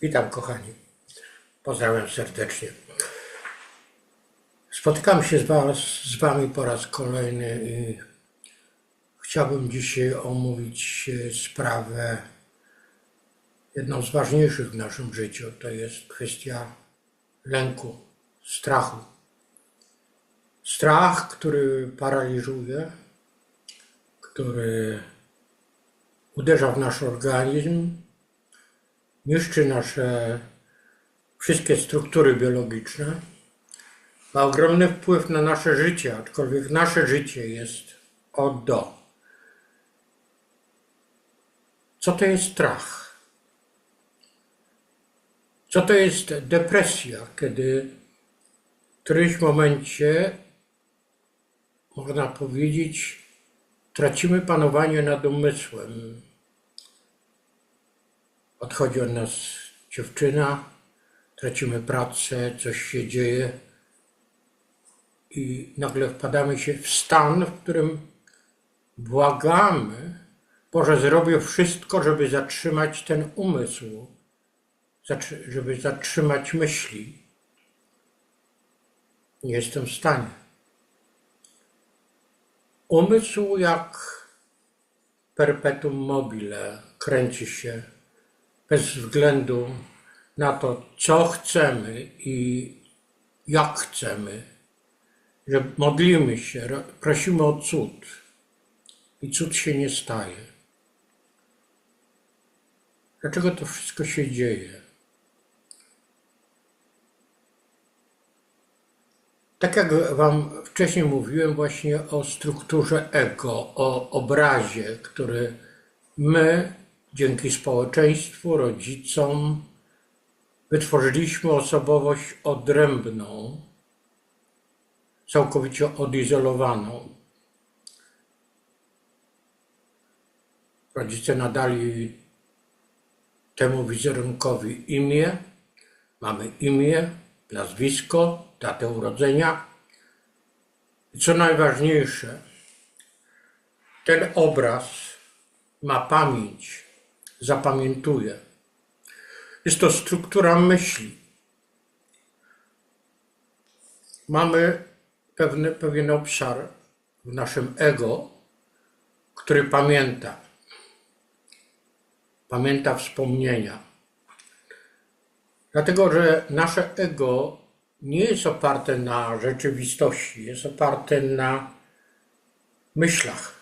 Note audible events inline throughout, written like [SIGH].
Witam kochani. Pozdrawiam serdecznie. Spotykam się z, was, z Wami po raz kolejny i chciałbym dzisiaj omówić e, sprawę jedną z ważniejszych w naszym życiu. To jest kwestia lęku, strachu. Strach, który paraliżuje, który uderza w nasz organizm, niszczy nasze wszystkie struktury biologiczne, ma ogromny wpływ na nasze życie, aczkolwiek nasze życie jest od do. Co to jest strach? Co to jest depresja, kiedy w którymś momencie, można powiedzieć, tracimy panowanie nad umysłem, odchodzi od nas dziewczyna, tracimy pracę, coś się dzieje i nagle wpadamy się w stan, w którym błagamy, Boże, zrobię wszystko, żeby zatrzymać ten umysł, żeby zatrzymać myśli. Nie jestem w stanie. Umysł jak perpetuum mobile kręci się bez względu na to, co chcemy i jak chcemy, że modlimy się, ro- prosimy o cud i cud się nie staje. Dlaczego to wszystko się dzieje? Tak jak Wam wcześniej mówiłem, właśnie o strukturze ego, o obrazie, który my dzięki społeczeństwu, rodzicom wytworzyliśmy osobowość odrębną, całkowicie odizolowaną. Rodzice nadali temu wizerunkowi imię, mamy imię, nazwisko, datę urodzenia. I co najważniejsze, ten obraz ma pamięć, zapamiętuje. Jest to struktura myśli. Mamy pewny, pewien obszar w naszym ego, który pamięta. Pamięta wspomnienia. Dlatego, że nasze ego nie jest oparte na rzeczywistości, jest oparte na myślach.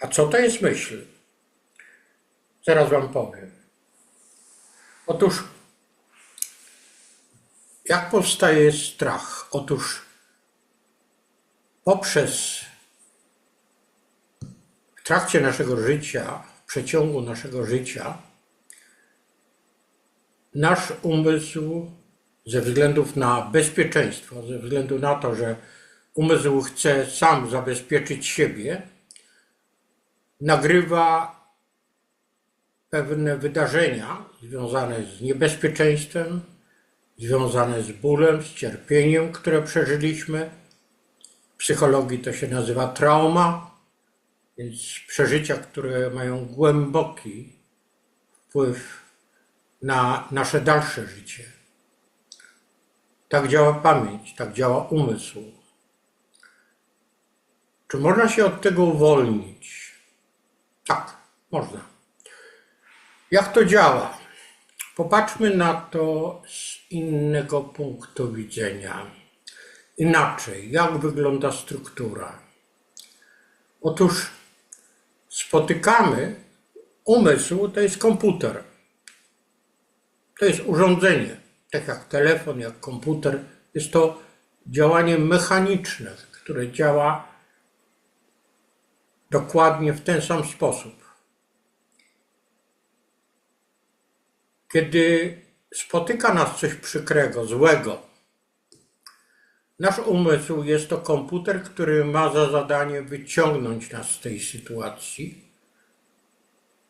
A co to jest myśl? Zaraz Wam powiem. Otóż, jak powstaje strach? Otóż, poprzez w trakcie naszego życia, w przeciągu naszego życia, nasz umysł ze względów na bezpieczeństwo, ze względu na to, że umysł chce sam zabezpieczyć siebie, nagrywa pewne wydarzenia związane z niebezpieczeństwem, związane z bólem, z cierpieniem, które przeżyliśmy. W psychologii to się nazywa trauma, więc przeżycia, które mają głęboki wpływ na nasze dalsze życie. Tak działa pamięć, tak działa umysł. Czy można się od tego uwolnić? Tak, można. Jak to działa? Popatrzmy na to z innego punktu widzenia. Inaczej, jak wygląda struktura? Otóż spotykamy umysł, to jest komputer. To jest urządzenie, tak jak telefon, jak komputer. Jest to działanie mechaniczne, które działa dokładnie w ten sam sposób. Kiedy spotyka nas coś przykrego, złego, nasz umysł jest to komputer, który ma za zadanie wyciągnąć nas z tej sytuacji,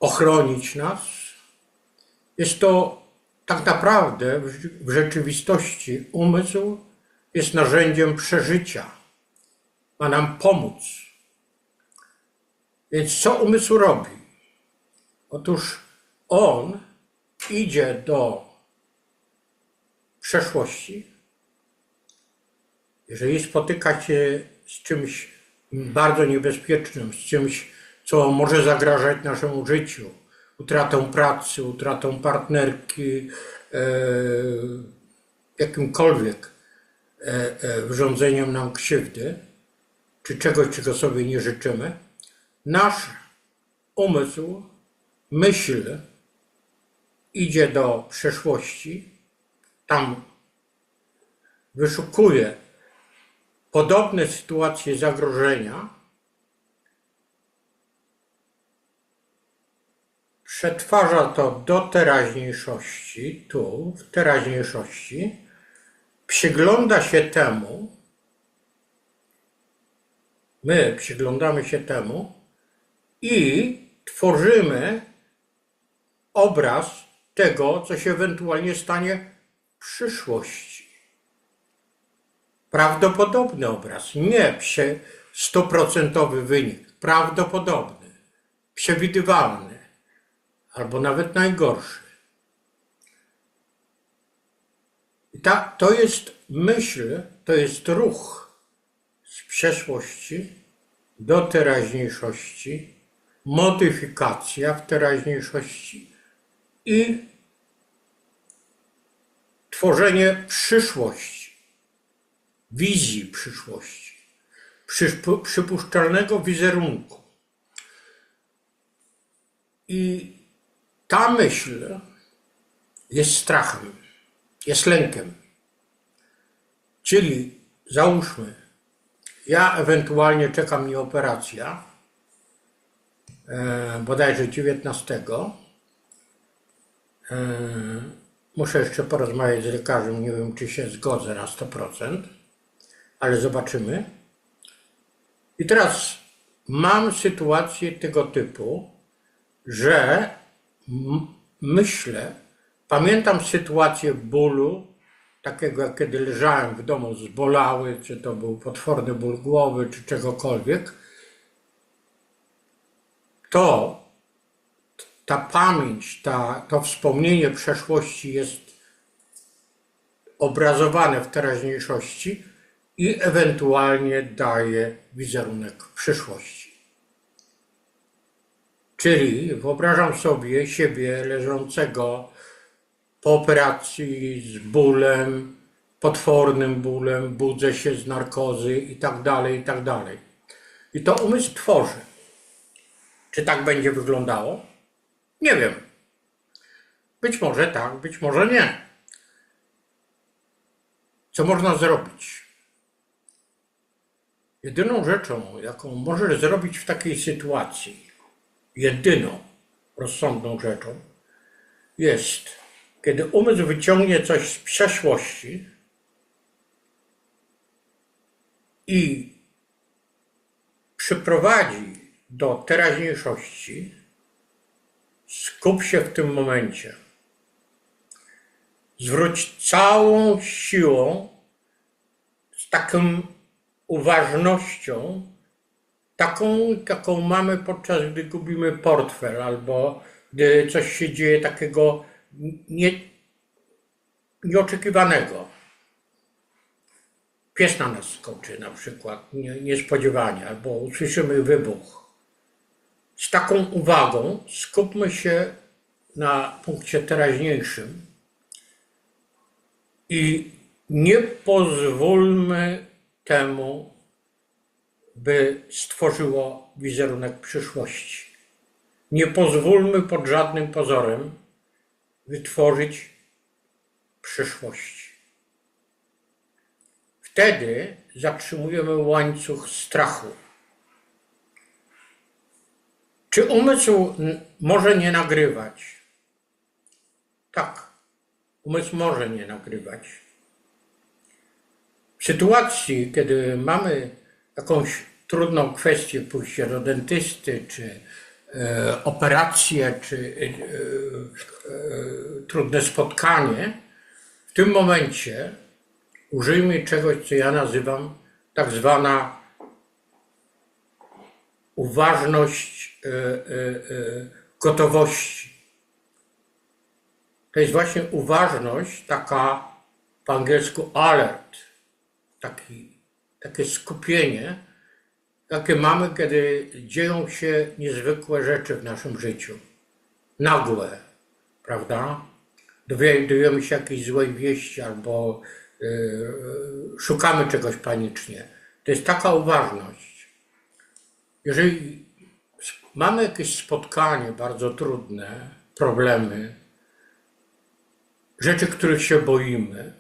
ochronić nas. Jest to tak naprawdę w rzeczywistości umysł jest narzędziem przeżycia. Ma nam pomóc. Więc co umysł robi? Otóż on idzie do przeszłości, jeżeli spotyka się z czymś bardzo niebezpiecznym, z czymś, co może zagrażać naszemu życiu, utratą pracy, utratą partnerki, e, jakimkolwiek e, e, wyrządzeniem nam krzywdy, czy czegoś, czego sobie nie życzymy, nasz umysł, myśl idzie do przeszłości, tam wyszukuje podobne sytuacje zagrożenia, przetwarza to do teraźniejszości, tu, w teraźniejszości, przygląda się temu, my przyglądamy się temu i tworzymy obraz tego, co się ewentualnie stanie w przyszłości. Prawdopodobny obraz, nie stuprocentowy wynik, prawdopodobny, przewidywalny, albo nawet najgorszy. I ta, to jest myśl, to jest ruch z przeszłości do teraźniejszości, modyfikacja w teraźniejszości i tworzenie przyszłości, wizji przyszłości, przypuszczalnego wizerunku. I ta myśl jest strachem, jest lękiem. Czyli załóżmy, ja ewentualnie czeka mnie operacja, e, bodajże 19. Muszę jeszcze porozmawiać z lekarzem, nie wiem czy się zgodzę na 100%, ale zobaczymy. I teraz mam sytuację tego typu, że myślę, pamiętam sytuację bólu, takiego jak kiedy leżałem w domu zbolały, czy to był potworny ból głowy, czy czegokolwiek, to ta pamięć, ta, to wspomnienie przeszłości jest obrazowane w teraźniejszości i ewentualnie daje wizerunek przyszłości. Czyli wyobrażam sobie siebie leżącego po operacji z bólem, potwornym bólem, budzę się z narkozy i tak dalej, i tak dalej. I to umysł tworzy. Czy tak będzie wyglądało? Nie wiem. Być może tak, być może nie. Co można zrobić? Jedyną rzeczą, jaką możesz zrobić w takiej sytuacji, jedyną rozsądną rzeczą, jest, kiedy umysł wyciągnie coś z przeszłości i przyprowadzi do teraźniejszości, skup się w tym momencie. Zwróć całą siłą, z taką uważnością, taką, jaką mamy podczas gdy gubimy portfel, albo gdy coś się dzieje takiego nie, nieoczekiwanego. Pies na nas skoczy na przykład nie, niespodziewanie, albo usłyszymy wybuch. Z taką uwagą skupmy się na punkcie teraźniejszym i nie pozwólmy temu, by stworzyło wizerunek przyszłości. Nie pozwólmy pod żadnym pozorem wytworzyć przyszłości. Wtedy zatrzymujemy łańcuch strachu. Czy umysł może nie nagrywać? Tak, umysł może nie nagrywać. W sytuacji, kiedy mamy jakąś trudną kwestię, pójście do dentysty, czy e, operację, czy e, e, trudne spotkanie, w tym momencie użyjmy czegoś, co ja nazywam tak zwana uważność gotowości. to jest właśnie uważność, taka po angielsku alert, taki, takie skupienie, jakie mamy, kiedy dzieją się niezwykłe rzeczy w naszym życiu. Nagłe, prawda? Dowiadujemy się jakiejś złej wieści albo yy, szukamy czegoś panicznie. To jest taka uważność. Jeżeli mamy jakieś spotkanie bardzo trudne, problemy, rzeczy, których się boimy,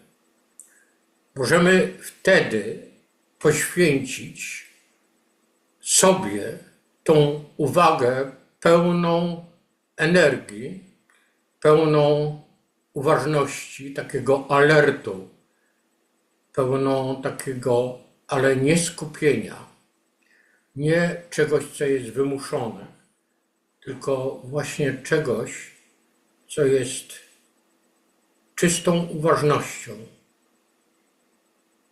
możemy wtedy poświęcić sobie tą uwagę pełną energii, pełną uważności, takiego alertu, pełną takiego, ale nie skupienia, nie czegoś, co jest wymuszone, tylko właśnie czegoś, co jest czystą uważnością.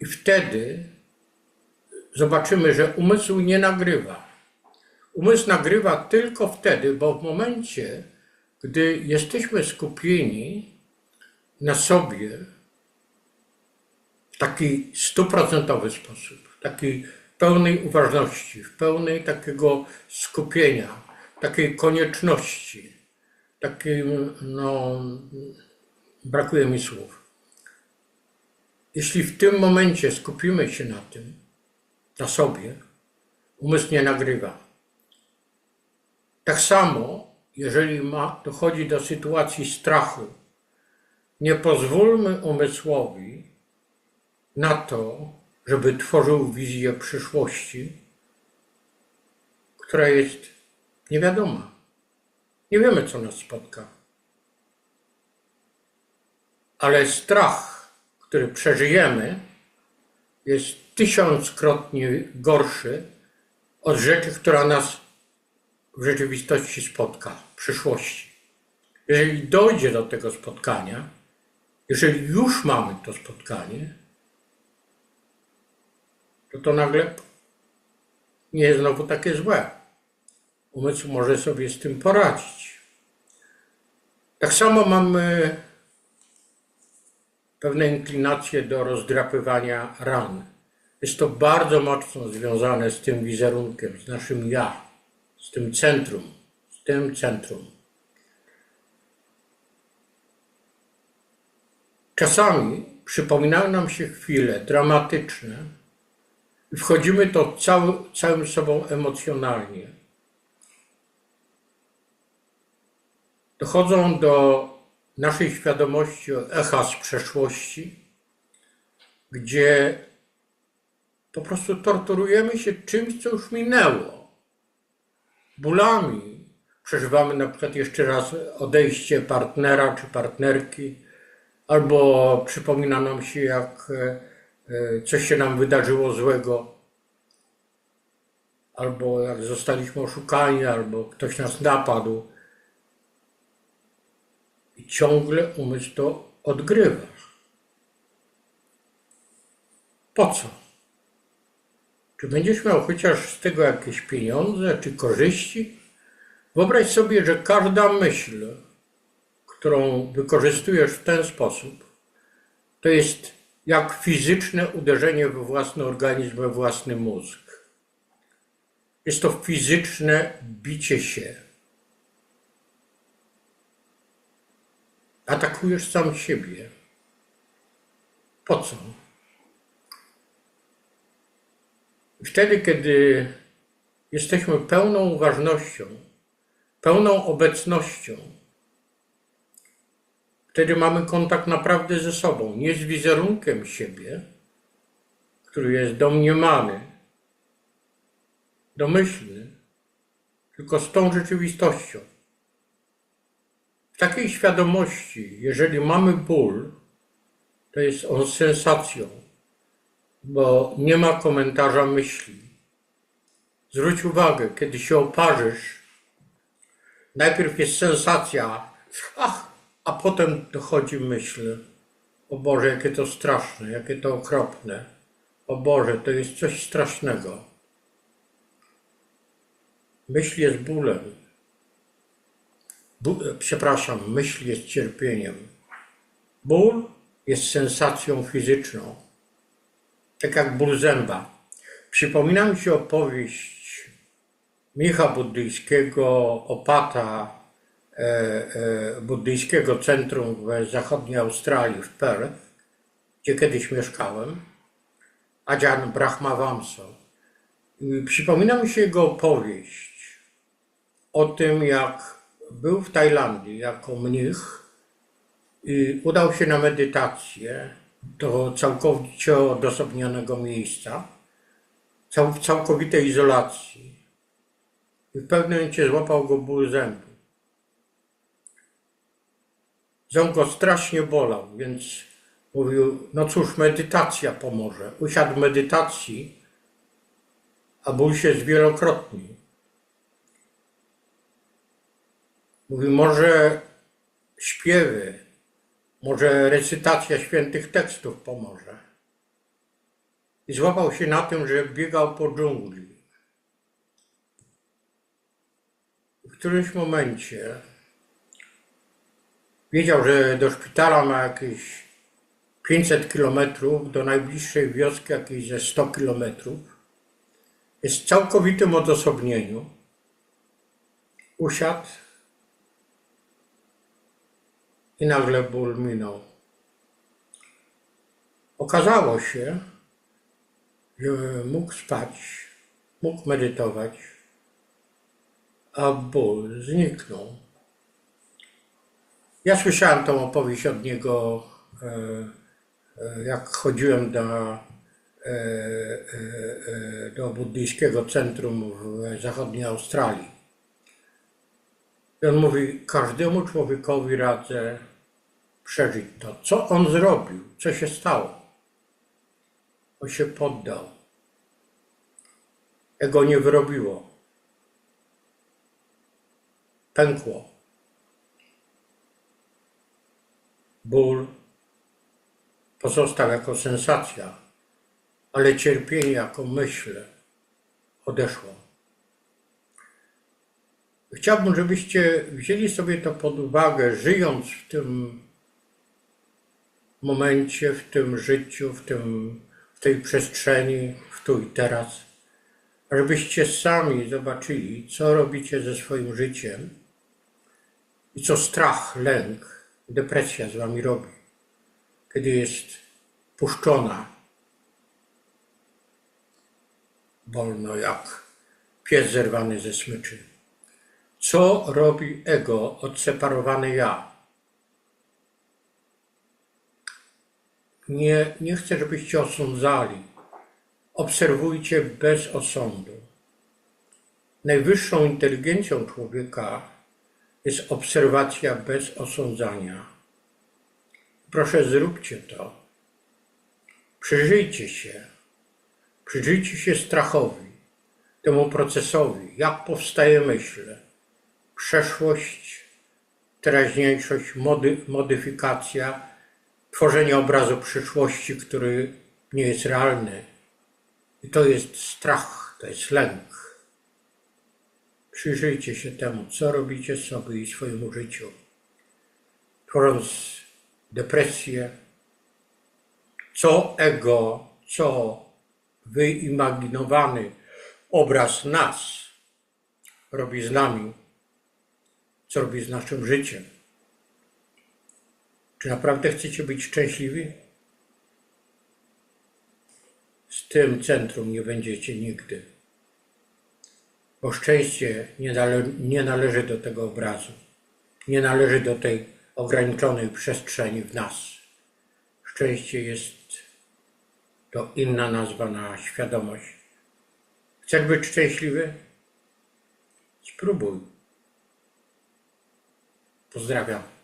I wtedy zobaczymy, że umysł nie nagrywa. Umysł nagrywa tylko wtedy, bo w momencie, gdy jesteśmy skupieni na sobie w taki stuprocentowy sposób, w takiej pełnej uważności, w pełnej takiego skupienia, takiej konieczności, takim, no, brakuje mi słów. Jeśli w tym momencie skupimy się na tym, na sobie, umysł nie nagrywa. Tak samo, jeżeli ma, dochodzi do sytuacji strachu, nie pozwólmy umysłowi na to, żeby tworzył wizję przyszłości, która jest niewiadoma. Nie wiemy, co nas spotka. Ale strach, który przeżyjemy, jest tysiąckrotnie gorszy od rzeczy, która nas w rzeczywistości spotka w przyszłości. Jeżeli dojdzie do tego spotkania, jeżeli już mamy to spotkanie, to to nagle nie jest znowu takie złe. Umysł może sobie z tym poradzić. Tak samo mamy pewne inklinacje do rozdrapywania ran. Jest to bardzo mocno związane z tym wizerunkiem, z naszym ja, z tym centrum, z tym centrum. Czasami przypominają nam się chwile dramatyczne wchodzimy to cały, całym sobą emocjonalnie. Dochodzą do naszej świadomości echa z przeszłości, gdzie po prostu torturujemy się czymś, co już minęło. Bólami przeżywamy na przykład jeszcze raz odejście partnera czy partnerki, albo przypomina nam się, jak e, coś się nam wydarzyło złego, albo jak zostaliśmy oszukani, albo ktoś nas napadł. I ciągle umysł to odgrywa. Po co? Czy będziesz miał chociaż z tego jakieś pieniądze czy korzyści? Wyobraź sobie, że każda myśl, którą wykorzystujesz w ten sposób, to jest jak fizyczne uderzenie we własny organizm, we własny mózg. Jest to fizyczne bicie się. Atakujesz sam siebie. Po co? Wtedy, kiedy jesteśmy pełną uważnością, pełną obecnością, wtedy mamy kontakt naprawdę ze sobą, nie z wizerunkiem siebie, który jest domniemany, domyślny, tylko z tą rzeczywistością. W takiej świadomości, jeżeli mamy ból, to jest on sensacją, bo nie ma komentarza myśli. Zwróć uwagę, kiedy się oparzysz, najpierw jest sensacja, [LAUGHS] ach, a potem dochodzi myśl, o Boże, jakie to straszne, jakie to okropne, o Boże, to jest coś strasznego. Myśl jest bólem. Bu- przepraszam, myśl jest cierpieniem. Ból jest sensacją fizyczną, tak jak ból zęba. Przypomina mi się opowieść Micha Buddyjskiego, opata buddyjskiego centrum w zachodniej Australii, w Perth, gdzie kiedyś mieszkałem, Ajan Brahmavamso. I Przypomina mi się jego opowieść o tym, jak był w Tajlandii jako mnich i udał się na medytację do całkowicie odosobnionego miejsca, w całkowitej izolacji. I w pewnym momencie złapał go ból zębu. Ząb go strasznie bolał, więc mówił, no cóż, medytacja pomoże. Usiadł medytacji, a ból się zwielokrotnił. Mówi, może śpiewy, może recytacja świętych tekstów pomoże. I złapał się na tym, że biegał po dżungli. W którymś momencie wiedział, że do szpitala ma jakieś 500 kilometrów, do najbliższej wioski jakieś ze 100 kilometrów. Jest w całkowitym odosobnieniu. Usiadł i nagle ból minął. Okazało się, że mógł spać, mógł medytować, a ból zniknął. Ja słyszałem tą opowieść od niego, e, e, jak chodziłem do, e, do buddyjskiego centrum w zachodniej Australii. I on mówi, każdemu człowiekowi radzę przeżyć to. Co on zrobił? Co się stało? On się poddał. Ego nie wyrobiło. Pękło. Ból pozostał jako sensacja, ale cierpienie jako myśl odeszło. Chciałbym, żebyście wzięli sobie to pod uwagę, żyjąc w tym momencie, w tym życiu, w, tym, w tej przestrzeni, w tu i teraz, żebyście sami zobaczyli, co robicie ze swoim życiem i co strach, lęk, depresja z wami robi, kiedy jest puszczona wolno jak pies zerwany ze smyczy. Co robi ego, odseparowane ja? Nie, nie chcę, żebyście osądzali. Obserwujcie bez osądu. Najwyższą inteligencją człowieka jest obserwacja bez osądzania. Proszę, zróbcie to. Przyjrzyjcie się. Przyjrzyjcie się strachowi, temu procesowi, jak powstaje myśl przeszłość, teraźniejszość, mody, modyfikacja, tworzenie obrazu przyszłości, który nie jest realny. I to jest strach, to jest lęk. Przyjrzyjcie się temu, co robicie sobie i swojemu życiu. Tworząc depresję, co ego, co wyimaginowany obraz nas robi z nami, co robi z naszym życiem. Czy naprawdę chcecie być szczęśliwi? Z tym centrum nie będziecie nigdy. Bo szczęście nie, nale nie należy do tego obrazu. Nie należy do tej ograniczonej przestrzeni w nas. Szczęście jest to inna nazwa na świadomość. Chcesz być szczęśliwy? Spróbuj. Pozdrawiam.